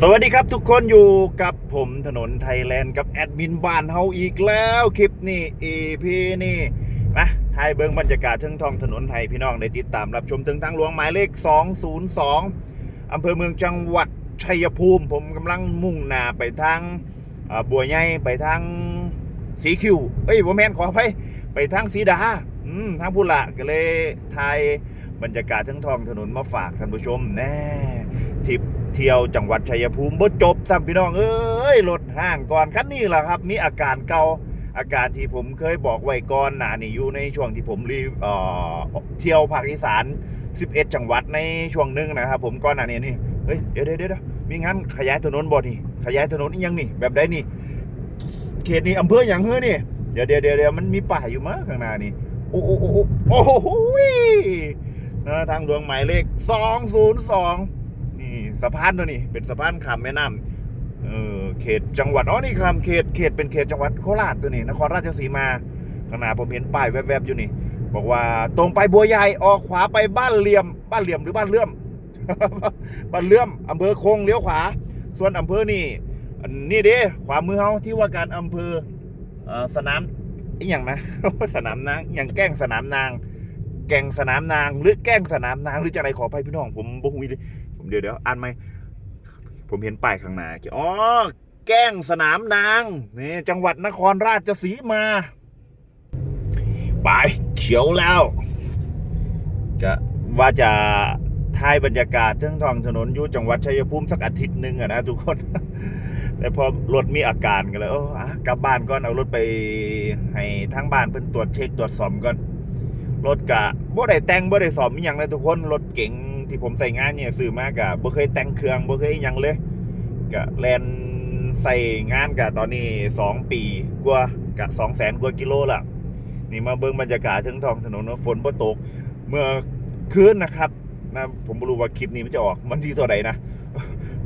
สวัสดีครับทุกคนอยู่กับผมถนนไทยแลนด์กับแอดมินบ้านเฮาอีกแล้วคลิปนี้ EP นี่นะไทยเบิงบรรยากาศเชิงทองถนนไทยพี่น้องได้ติดตามรับชมถึงทางหลวงหมายเลข 202 อำเภอเมืองจังหวัดชัยภูมิ ผมกำลังมุ่งหน้าไปทางบัวใหญ่ไปทางสีคิวเอ้ยผมแมนขอไปไปทางสีดาทางพุละก็เลยไทยบรรยากาศเชิงทองถนนมาฝากท่านผู้ชมแน่ ทริปเที่ยวจังหวัดชัยภูมิบ่จบซ้ำพี่น้องเอ้ยรถห้างก่อนคันนี้แหละครับ มีอาการเกาอาการที่ผมเคยบอกไว้ก่อนหน้านี่อยู่ในช่วงที่ผมรีเอ่อเที่ยวภาคอีสาน 11 จังหวัดในช่วงหนึงนะครับ ผมก่อนหน้านี้นี่เฮ้ยเดี๋ยวเดี๋ยวเดี๋ยวมีงั้นขยายถนนบ่นี่ขยายถนนอีกยังนี่ แบบใดนี่ เขตนี้อำเภออย่างเฮ้อนี่เดี๋ยวเดี๋ยวเดี๋ยวมันมีป้ายอยู่มั้งข้างหน้านี่โอ้โอ้โอ้โอ้โอ้โหนะทางหลวงหมายเลข 202 นี่สะพานตัวนี้ เป็นสะพานข้ามแม่น้ำเออเขตจังหวัดอ๋อนี่คำเขตเขตเป็นเขตจังหวัดโคราชตัวนี้นครราชสีมาข้างหน้าผมเห็นป้ายแวบๆอยู่นี่ บอกว่าตรงไปบัวใหญ่ออกขวาไปบ้านเหลี่ยม บ้านเหลี่ยมหรือบ้านเลื่อมบ้านเลื่อมอำเภอคงเลี้ยวขวา ส่วนอำเภอนี่นี่เด้ขวามือเฮาที่ว่าการอำเภอเอสนามอีหยังนะสนามนางอย่างแกล้งสนามนาง แก่งสนามนาง หรือแกล้งสนามนางหรือจะอะไรขอไปพี่น้องผมบ่ฮู้เลย เดี๋ยวเดี๋ยวอ่านไหมผมเห็นป้ายข้างหน้าอ๋อแกล้งสนามนางนี่จังหวัดนครราชสีมาไปเขียวแล้วก็ว่าจะถ่ายบรรยากาศเชิงทองถนนอยู่จังหวัดชัยภูมิสักอาทิตย์หนึ่งอะนะทุกคน แต่พอรถมีอาการกันแล้วโอ้กลับบ้านก่อนเอารถไปให้ทางบ้านเพิ่นตรวจเช็คตรวจสอบก่อนรถกะบ่ได้แต่งบ่ได้สอบมีอย่างเลยทุกคนรถเก๋ง ที่ผมใส่งานเนี่ยซื้อมากะบ่เคยแต่งเครื่องบ่เคยยังเลยกะแลนใส่งานกะตอนนี้สองปีกว่ากะสองแสนกว่ากิโลละนี่มาเบิ่งบรรยากาศถึงท้องถนนว่าฝนบ่ตก เมื่อคืนนะครับนะผมบ่รู้ว่าคลิปนี้มันจะออกมันที่เท่าใดนะ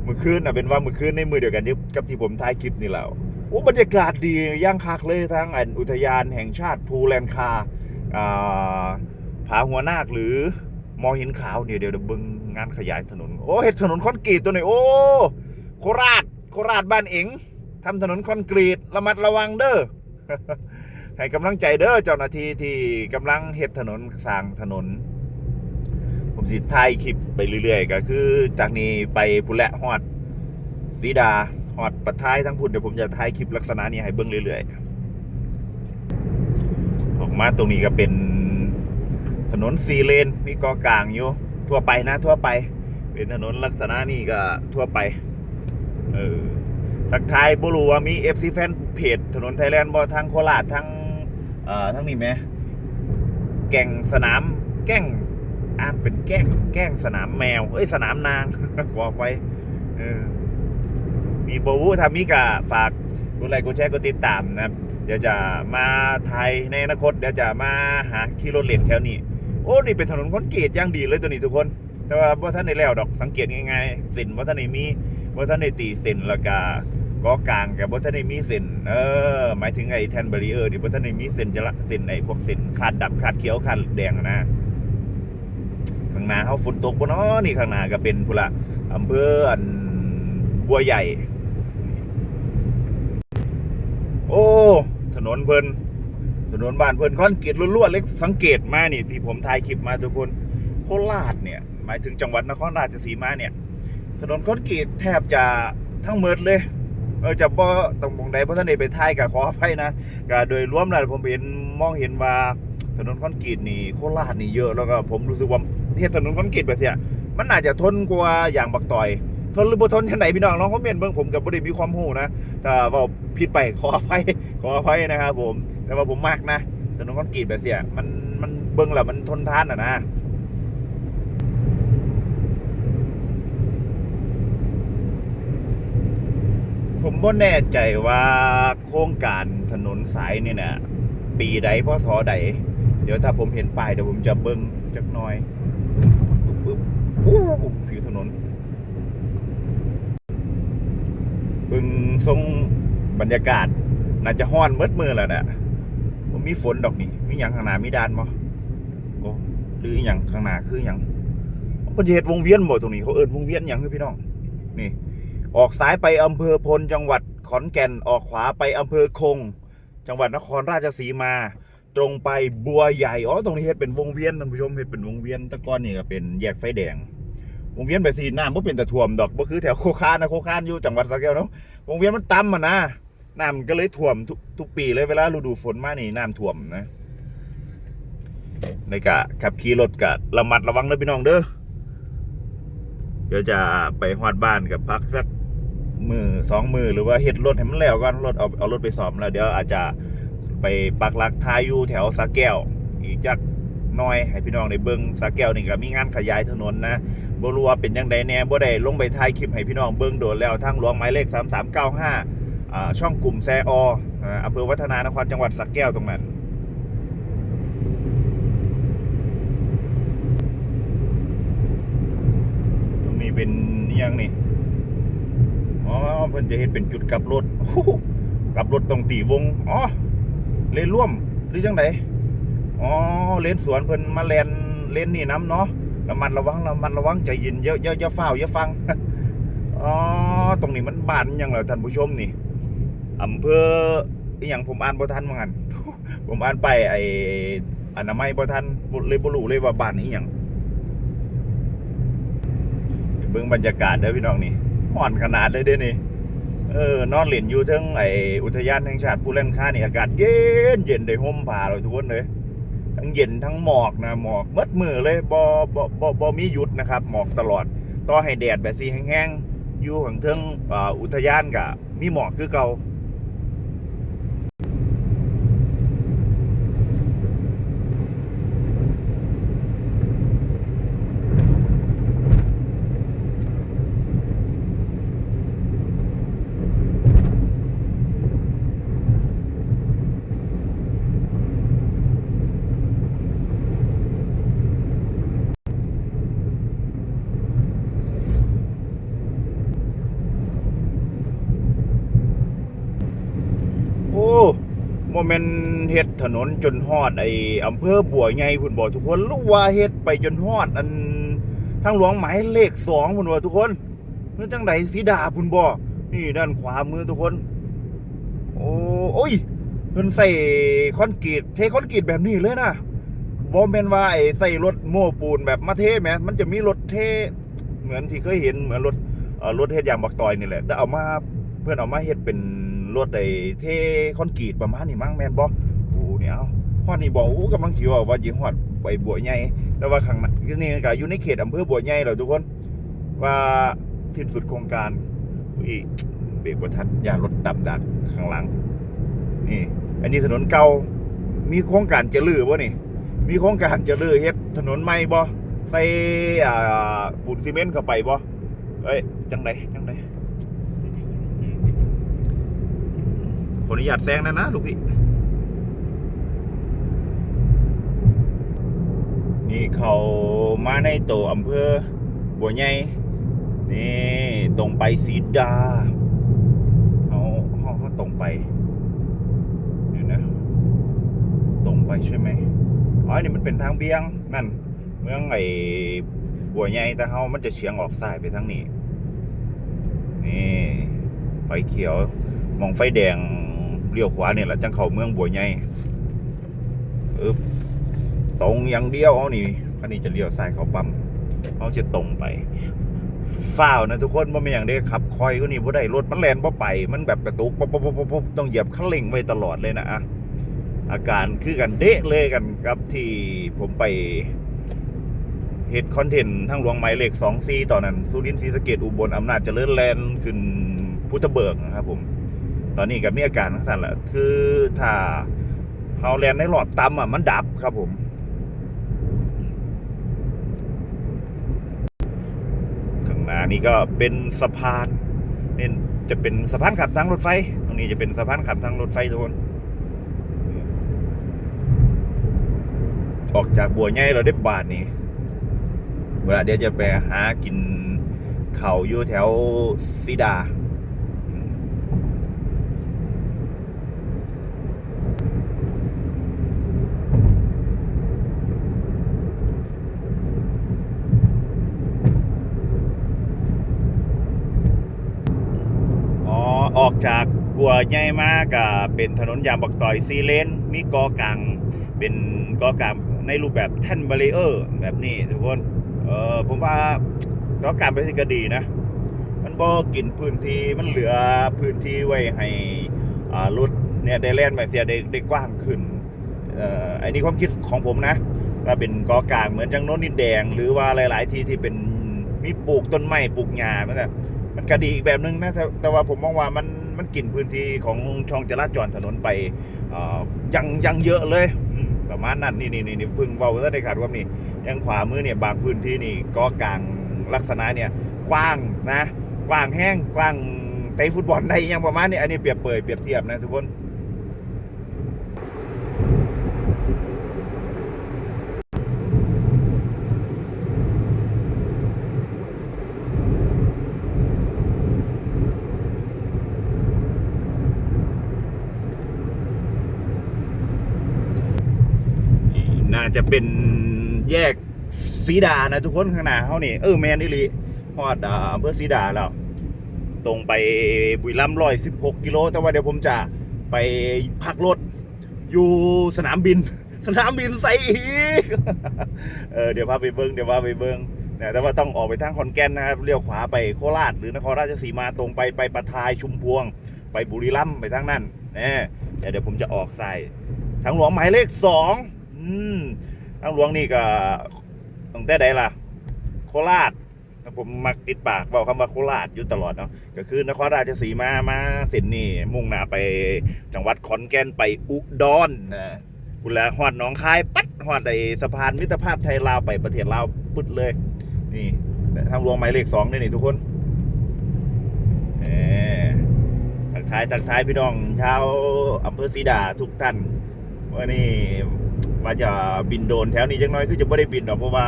เมื่อคืนนะเป็นว่าเมื่อคืนในมือเดียวกันที่กับที่ผมถ่ายคลิปนี่แหละโอ้บรรยากาศดีย่างคักเลยทั้งอันอุทยานแห่งชาติภูแลนคาอ่าผาหัวนาคหรือ มอหินขาวเนี่ยเดี๋ยวเดี๋ยวเบิ่งงานขยายถนน โอ้เห็ดถนนคอนกรีตตัวนี้โอ้โคราชโคราชบ้านเอ๋งทำถนนคอนกรีตระมัดระวังเด้อให้กำลังใจเด้อเจ้าหน้าที่ที่กำลังเฮ็ดถนนสร้างถนน ผมสิถ่ายคลิปไปเรื่อยๆ ก็คือ จากนี้ไปพุและฮอดสีดาฮอดปัดท้ายทั้งพุ่นเดี๋ยวผมจะถ่ายคลิปลักษณะนี้ให้เบิ่งเรื่อยๆ ออกมาตรงนี้ก็เป็น ถนนสีเลนมีกอกลางอยู่ทั่วไปนะทั่วไป เป็นถนนลักษณะนี้ก็ทั่วไป เออทักทายบุรูว่ามี FC แฟนเพจถนนไทยแลนด์บ่ทางโคราชทางเอ่อทางนี้ไหมแก่งสนามแก้งอ่านเป็นแก้งแก้งสนามแมว เอ้ยสนามนางบอกไปเออมีโบวูทามิกะฝากกดไลค์กดแชร์กดติดตามนะครับ เดี๋ยวจะมาไทยในอนาคต เดี๋ยวจะมาหาขี่รถเล่นแถวนี้ โอ้นี่เป็นถนนคอนกรีตอย่างดีเลยตัวนี้ทุกคน แต่ว่าบ่ท่านในแล้วดอกสังเกตง่ายๆเส้นบ่ท่านในมีบ่ท่านในตีเส้นแล้วก็ก็กลางกับบ่ท่านในมีเส้นเออหมายถึงไอ้แทนเบรีเออร์นี่บ่ท่านในมีเส้นจะละเส้นไอ้พวกเส้นขาดดำขาดเขียวขาดแดงนะข้างหน้าเขาฝนตกบ่เนาะนี่ข้างหน้าก็เป็นพุ่นละอำเภออันบัวใหญ่ โอ้ ถนนเพิ่น ถนนบ้านเพิ่อนคอนกรีตล้วนๆเลยสังเกตมานี่ที่ผมถ่ายคลิปมาทุกคนโคราชเนี่ยหมายถึงจังหวัดนครราชสีมาเนี่ยถนนคอนกรีตแทบจะทั้งหมดเลยเออจะบ่ต้องมองใดเพราะท่านเอไปถ่ายกับขออภัยนะก็โดยรวมแล้วผมเห็นมองเห็นว่าถนนคอนกรีตนี่โคราชนี่เยอะแล้วก็ผมรู้สึกว่าเฮ็ดถนนคอนกรีตแบบเนี้ยมันน่าจะทนกว่าอย่างบักต่อย ทนหรือบ่ทนที่ไหนพี่น้องลองคอมเมนต์เบิ่งผมกับบ่ได้มีความรู้นะถ้าเว่าผิดไปขออภัยขออภัยนะครับผม แต่ว่าผมมากนะถนนคอนกรีตแบบเสียมันมันเบิ่งแล้วมันทนทานอะนะผมบ่แน่ใจว่าโครงการถนนสายนี่น่ะปีใดพศใด เดี๋ยวถ้าผมเห็นป้ายเดี๋ยวผมจะเบิ่งจักหน่อยปึ๊บปึ๊บอู้ผิวถนน เบึงทรงบรรยากาศ น่าจะห้อนมืดมือแล้วเนะผมมีฝนดอกนี่มีอย่างข้างหน้ามีดานบ่โอ้หรืออย่างข้างหน้าคืออย่างมันจะเฮ็ดวงเวียนบ่ตรงนี้เขาเอิ้นวงเวียนหยังคือพี่น้อง นี่ ออกซ้ายไปอำเภอพลจังหวัดขอนแก่นออกขวาไปอำเภอคง จังหวัดนครราชสีมา ตรงไปบัวใหญ่อ๋อตรงนี้เฮ็ดเป็นวงเวียนท่านผู้ชมเฮ็ดเป็นวงเวียนตะก้อนนี่ก็เป็นแยกไฟแดง วงเวียนไปสีน้ำบ่เป็นแตะท่วมดอกบ่คือแถวโคคานนะโคคานอยู่จังหวัดสระแก้วเนาะวงเวียนมันต่ำอะนะน้ำก็เลยท่วมทุกทุกปีเลยเวลาฤดูฝนมานี่น้ำท่วมนะในกะขับขี่รถกะระมัดระวังเด้อพี่น้องเด้อเดี๋ยวจะไปฮอดบ้านกับพักสักมือสองมือหรือว่าเฮ็ดรถให้มันแล้วก่อนรถเอาเอารถไปซ่อมแล้ว เดี๋ยวอาจจะไปปักหลักทายอยู่แถวสระแก้ว อีกจัก น้อย ให้พี่น้องได้เบิ่งสระแก้วนี่ก็มีงานขยายถนนนะบ่รู้ว่าเป็นยังไงแน่บ่ได้ลงไปถ่ายคลิปให้พี่น้องเบิ่งโดนแล้วทางหลวงหมายเลข 3395อ่าช่องกลุ่มแซออ่าอำเภอวัฒนานครจังหวัดสระแก้วตรงนั้นตรงนี้เป็นยังนี่อ๋อเพิ่นจะเฮ็ดเป็นจุดกลับรถกลับรถตรงตีวงอ๋อเลนร่วมหรือจังได อ๋อเลนสวนเพิ่นมาแลนเลนนี่น้ำเนาะระมัดระวังระมัดระวังใจเย็นเยอะเยอะอย่าฝ้าอย่าฟังอ๋อตรงนี้มันบ้านยังเหรอท่านผู้ชมนี่อำเภออย่างผมอ่านบทันว่างันผมอ่านไปไอ้อนามัยบทันบ่เลยบรูเลยว่าบ้านนี้หยังเบิ่งบรรยากาศเด้อพี่น้องนี่ฮ้อนขนาดเลยเด้อนี่เออนอนเล่นอยู่เทิงไอ้อุทยานแห่งชาติภูแลนค่านี่อากาศเย็นเย็นได้ห่มผ้าเลยทุกคนเลย ทั้งเย็นทั้งหมอกนะหมอกมืดมือเลยบอบอบอบมีหยุดนะครับ หมอกตลอดต่อให้แดดแบบสีแห้งๆอยู่ข้างเทิงอุทยานกะมีหมอกคือเก่าโอ้ โมเมนเฮ็ดถนนจนฮอดไอ้อำเภอบัวใหญ่พุ่นบ่ทุกคนรู้ว่าเฮ็ดไปจนฮอดอันทางหลวงหมายเลขสองพุ่นบ่ทุกคนคือจังใดสีดาพุ่นบ่นี่ด้านขวามือทุกคน โอ้โอ้ยเพิ่นใส่คอนกรีตเทคอนกรีตแบบนี้เลยนะบ่แม่นว่าไอ้ใส่รถโม้ปูนแบบมาเทแหมมันจะมีรถเทเหมือนที่เคยเห็นเหมือนรถเอ่อรถเฮ็ดยางบักตอยนี่แหละแต่เอามาเพิ่นเอามาเฮ็ดเป็น รถไอ้เทคอนกรีตประมาณนี้มั้งแมนบอโอ้เนี่ยเอาฮอดนี่บอกโอ้กำลังสิว่าว่ายิฮอดไปบัวใหญ่แต่ว่าข้างหนั้นนี่ก็อยู่ในเขตอำเภอบัวใหญ่แล้วทุกคน ว่าสิ้นสุดโครงการอุ้ยเบรกบ่ทันอย่ารถดำดักข้างหลังนี่อันนี้ถนนเก่ามีโครงการจะลื้อบ่นี่ มีโครงการจะลื้อเฮ็ดถนนใหม่บ่ใส่อ่าปูนซีเมนต์เข้าไปบ่เอ้ยจังไดจังได ขออนุญาตแซงนะนะลูกพี่ นี่เขามาในตัวอำเภอบัวใหญ่นี่ตรงไปสีดาเขาเขาเขาตรงไปเดี๋ยวนะ ตรงไปใช่ไหมอ๋อนี่มันเป็นทางเบี่ยงนั่น เมืองไอ้บัวใหญ่แต่เขามันจะเฉียงออกซ้ายไปทางนี้ นี่ ไฟเขียวมองไฟแดง เลี้ยวขวาเนี่ยแหละจังเข้าเมืองบัวใหญ่อึบตรงอย่างเดียวเอานี่คันนี้จะเลี้ยวซ้ายเข้าปั๊มเขาจะตรงไปฝ้าวนะทุกคนบ่แม่อย่างเด้ขับคอยก็นี่บ่ได้รถมันแล่นบ่ไป มันแบบกระตุกป๊บป๊บป๊บป๊บต้องเหยียบคันเร่งไว้ตลอดเลยนะอะอาการคือกันเดะเลยกันครับที่ผมไปเฮ็ดคอนเทนต์ทั้งหลวงหมายเลข2 4ตอนนั้นสุรินทร์ศรีสะเกษอุบลอำนาจเจริญแลนด์ขึ้นพุทธเบิกนะครับผม ตอนนี้ก็มีอาการทั้งสั้นแหละคือถ้าเฮาแลนในหลอดต่ำอะมันดับครับผม ข้างหน้านี่ก็เป็นสะพานเป็นจะเป็นสะพานขับทางรถไฟ ตรงนี้จะเป็นสะพานขับทางรถไฟทุกคนออกจากบัวใหญ่เราได้บาทนี่เวลาเดี๋ยวจะไปหากินเขาวอยู่แถวซีดา ออก จากกัวใหญ่มากก็เป็นถนนยางบักต่อยซีเลนมีกอกลางเป็นกอกลางในรูปแบบแท่นบารีเออร์แบบนี้ทุกคนเออผมว่ากอกลางเป็นสิ่งดีนะ มันบ่กินพื้นที่มันเหลือพื้นที่ไว้ให้รถเนี่ยได้แล่นไปเสียได้ได้กว้างขึ้นเอ่ออันนี้ความคิดของผมนะถ้าเป็นกอกลางเหมือนจังโน้นดินแดง หรือว่าหลาย ๆ ที่ที่เป็นมีปลูกต้นไม้ปลูกหญ้ามันก็มันก็ดีอีกแบบนึงนะแต่ว่าผมมองว่ามัน มันกินพื้นที่ของช่องจราจรถนนไปยังยังเยอะเลยประมาณนั้นนี่นี่นี่นพึ่งเบาซะได้ขาดว่านี่ยังขวามือเนี่ยบางพื้นที่นี่ก็กลางลักษณะเนี่ยกว้างนะกว้างแห้งกว้างเตะฟุตบอลได้ยังประมาณนี้อันนี้เปรียบเปยเปรียบเทียบนะทุกคน น่าจะเป็นแยกสีดานะทุกคนข้างหน้าเขานี่เออแมนอิลีฮอดอ่าอำเภอสีดาแล้วตรงไปบุรีรัมย์ร้อยสิบหกกิโล แต่ว่าเดี๋ยวผมจะไปพักรถอยู่สนามบิน สนามบินใสอีกเออเดี๋ยวพาไปเบิ้งเดี๋ยวพาไปเบิ้งนะแต่ว่าต้องออกไปทางขอนแก่นนะครับเลี้ยวขวาไปโคราชหรือนครราชสีมาตรงไปไปปะทายชุมพวง ไปบุรีรัมย์ไปทางนั้นนะเดี๋ยวเดี๋ยวผมจะออกใส่ทางหลวงหมายเลขสอง มทางหลวงนี่ก็ตั้งแต่ใดล่ะ โคราชผมมักติดปากบอกคำว่าโคราชอยู่ตลอดเนาะก็คือนครราชสีมามาเส้นนี่ มุ่งหน้าไปจังหวัดขอนแก่นไปอุดรนะบุรีฮอดหนองคายปัดฮอดไอสะพานมิตรภาพไทยลาวไปประเทศลาวปึ๊ดเลย นี่ทางหลวงหมายเลขสองนี่นี่ทุกคนเออทักทายทักทายพี่น้องชาวอำเภอศรีดาทุกท่านว่านี่ ว่าจะบินโดนแถวนี้จังน้อยคือจะไม่ได้บินหรอกเพราะว่า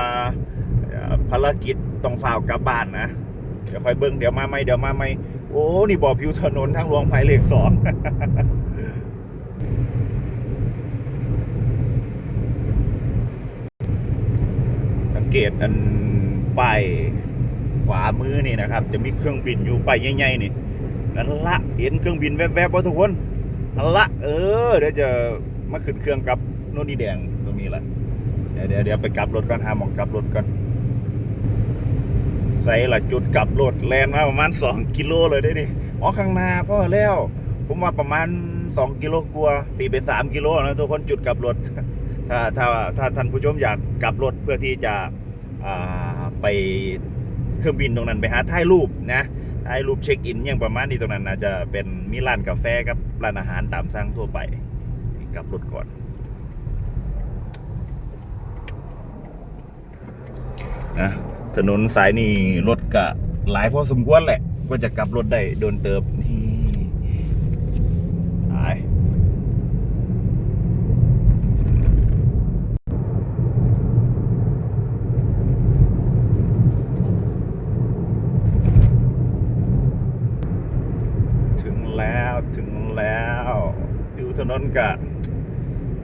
ภารกิจต้องฝ่าวกลับบ้านนะเดี๋ยวค่อยเบิ้งเดี๋ยวมาไม่เดี๋ยวมาไม่โอ้นี่บอกพิวถนนทางหลวงหมายเลขสองสังเกตอันป้ายขวามือนี่นะครับ จะมีเครื่องบินอยู่ไปยใหญ่ๆนี่นั่นละเห็นเครื่องบินแวบๆว่าทุกคนนั่นละเออเดี๋ยวจะมาขึ้นเครื่องกับ โน่นนี่แดงตรงนี้แหละเดี๋ยวเดี๋ยวเดี๋ยวไปกลับรถก่อนหาหมองกลับรถก่อนใส่ละจุดกลับรถแลนมาประมาณ 2 กิโลเลยได้ดิอ๋อข้างหน้าพ่อแล้ว ผมว่าประมาณ 2 กิโลกลัวาตีไป 3 กิโลนะทุกคนจุดกลับรถถ้าถ้าถ้าท่านผู้ชมอยากกลับรถเพื่อที่จะไปเครื่องบินตรงนั้นไปหาถ่ายรูปนะถ่ายรูปเช็คอินอย่างประมาณนี้ตรงนั้นอาจจะเป็นมีร้านกาแฟกับร้านอาหารตามสั่งทั่วไปกลับรถก่อน นะถนนสายนี้รถกะหลายพอสมควรแหละ ก็จะกลับรถได้โดนเติบที่หายถึงแล้วถึงแล้วดูถนนกะ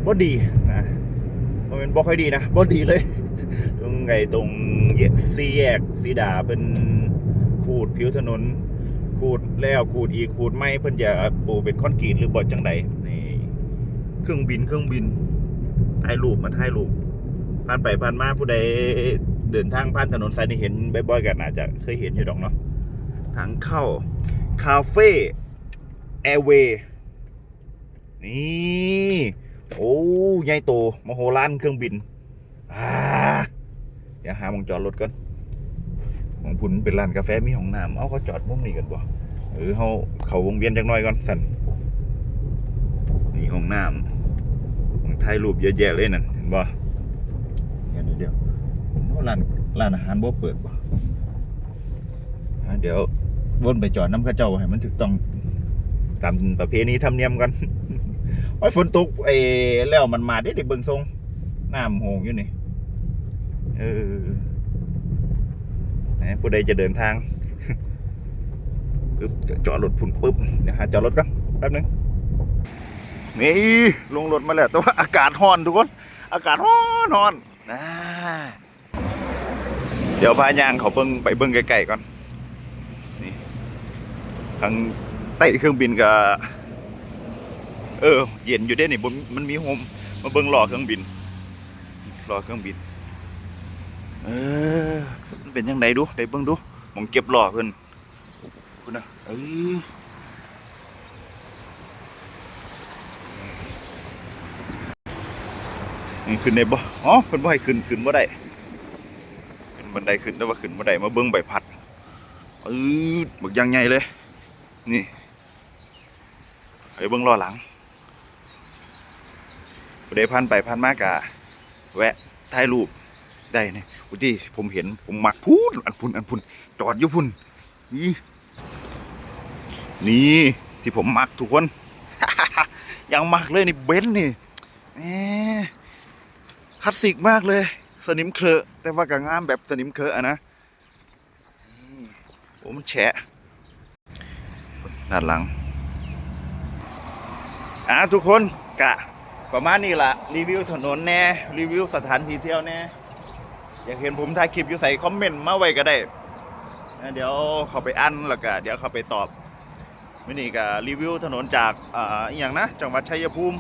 บ่ดีนะมันเป็นบ่ค่อยดีนะบ่ดีเลย ตรงไงตรงสี่แยกสีดาเป็นขูดผิวถนนขูดแล้วขูดอีกขูดไม่เพิ่นจะปูเป็นคอนกรีตหรือบ่จังใดนี่เครื่องบินเครื่องบินถ่ายรูปมาถ่ายรูปผ่านไปผ่านมาผู้ใดเดินทางผ่านถนนสายนี้เห็นบ่อยๆกันอาจจะเคยเห็นอยู่ดอกเนาะทางเข้าคาเฟ่แอร์เวย์นี่ โอ้ ใหญ่โตมโหฬารเครื่องบิน อ่า ดี๋ยวหาหมองจอดรถก่อนของพุ่นเป็นร้านกาแฟมีห้องน้ำเอาเขาจอดมุมนี้กันบ่เออเขาเขาวงเวียนจักหน่อยก่อนสั่นนี่ห้องน้ำของถ่ายรูปเยอะแยะเลยนั่นเห็นบ่เดี๋ยวเดี๋ยวผมว่าร้านร้านอาหารบ่เปิดบ่เดี๋ยววนไปจอดน้ำข้าเจ้าให้มันถูกต้องตามประเพณีธรรมเนียมกันโอ้ยฝนตกไอ้แล้วมันมาได้เด็กเบิ่งทรงน้ำโหงอยู่นี่ เออนะผู้ใดจะเดินทางปึ๊บจอดรถพุ่นปึ๊บเดี๋ยวหาจอดรถก่อนแป๊บนึงนี่ลงรถมาแล้วแต่ว่าอากาศร้อนทุกคน อากาศร้อนร้อนนะเดี๋ยวพายางเขาเบิ้งไปเบิ้งไกลๆก่อนนี่ข้างไต่เครื่องบินก็เออ เย็นอยู่เด้นี่มันมีโฮมมาเบิ่งรอเครื่องบินรอเครื่องบิน เออมันเป็นยังไงดูได้เบิ่งดูมองเก็บรอเพิ่นคุณนะเออขึ้นได้บ่อ๋อเพิ่นบ่ให้ขึ้นขึ้นบ่ได้เป็นบันไดขึ้นแต่ว่าขึ้นบ่ได้มาเบิ่งใบพัดอืดบักยังใหญ่เลย นี่ไปเบิ่งรอหลังผู้ใดผ่านไปผ่านมากะแวะถ่ายรูปได้นี่ อุยที่ผมเห็นผมมักพูดอันพุ่นอันพุ่นจอดอยู่พุ่นนี่นี่ที่ผมมักทุกคนยังมักเลยนี่เบนซ์นี่คลาสสิกมากเลย สนิมเคลอะแต่ว่าก็งามแบบสนิมเคลอะอนะนี่โอ้มันแฉะด้านหลังอ่าทุกคนกะประมาณนี้ละรีวิวถนนแน่รีวิวสถานที่เที่ยวแน่ อยากเห็นผมถ่ายคลิปอยู่ใส่คอมเมนต์มาไว้ก็ได้เดี๋ยวเขาไปอันแล้วก็เดี๋ยวเขาไปตอบมื่อนี้ก็รีวิวถนนจากอ่าอย่างนะจังหวัดชัยภูมิ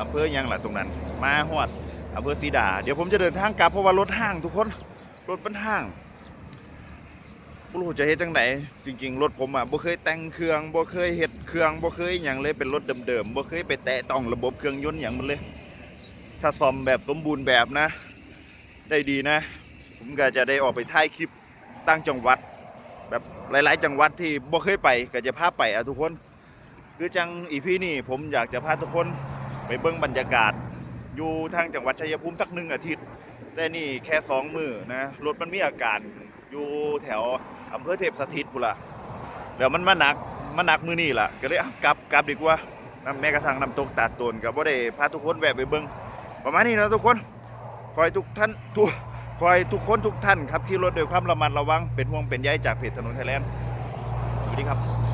อำเภอยังล่ะตรงนั้น มาฮอดอำเภอศรีดา เดี๋ยวผมจะเดินทางกลับเพราะว่ารถห้างทุกคนรถมันห้างบ่รู้จะเฮ็ดจังไดจริงๆ รถผมอะบ่เคยแต่งเครื่องบ่เคยเฮ็ดเครื่องบ่เคยหยังเลยเป็นรถเดิมๆบ่เคยไปแตะต้องระบบเครื่องยนต์หยังมันเลย ถ้าซ่อมแบบสมบูรณ์แบบนะ ได้ดีนะ ผมก็จะได้ออกไปถ่ายคลิปต่างจังหวัด แบบหลาย ๆ จังหวัดที่บ่เคยไปก็จะพาไปอะทุกคน คือจังอีพีนี่ผมอยากจะพาทุกคนไปเบิ่งบรรยากาศ อยู่ทางจังหวัดชัยภูมิสักหนึ่งอาทิตย์ แต่นี่แค่สองมือนะรถมันมีอาการอยู่แถวอำเภอเทพสถิตปุละแล้วมันมาหนักมาหนักมือนี่ล่ะ ก็เลยกลับกลับดีกว่าน้ำแม้กระทั่งน้ำตกตาดตนกับว่าได้พาทุกคนแวะไปเบิ่งประมาณนี้นะทุกคน คอยทุกท่านทุกคอยทุกคนทุกท่านครับขี่รถโดยความระมัดระวังเป็นห่วงเป็นใยจากเพจถนนไทยแลนด์สวัสดีครับ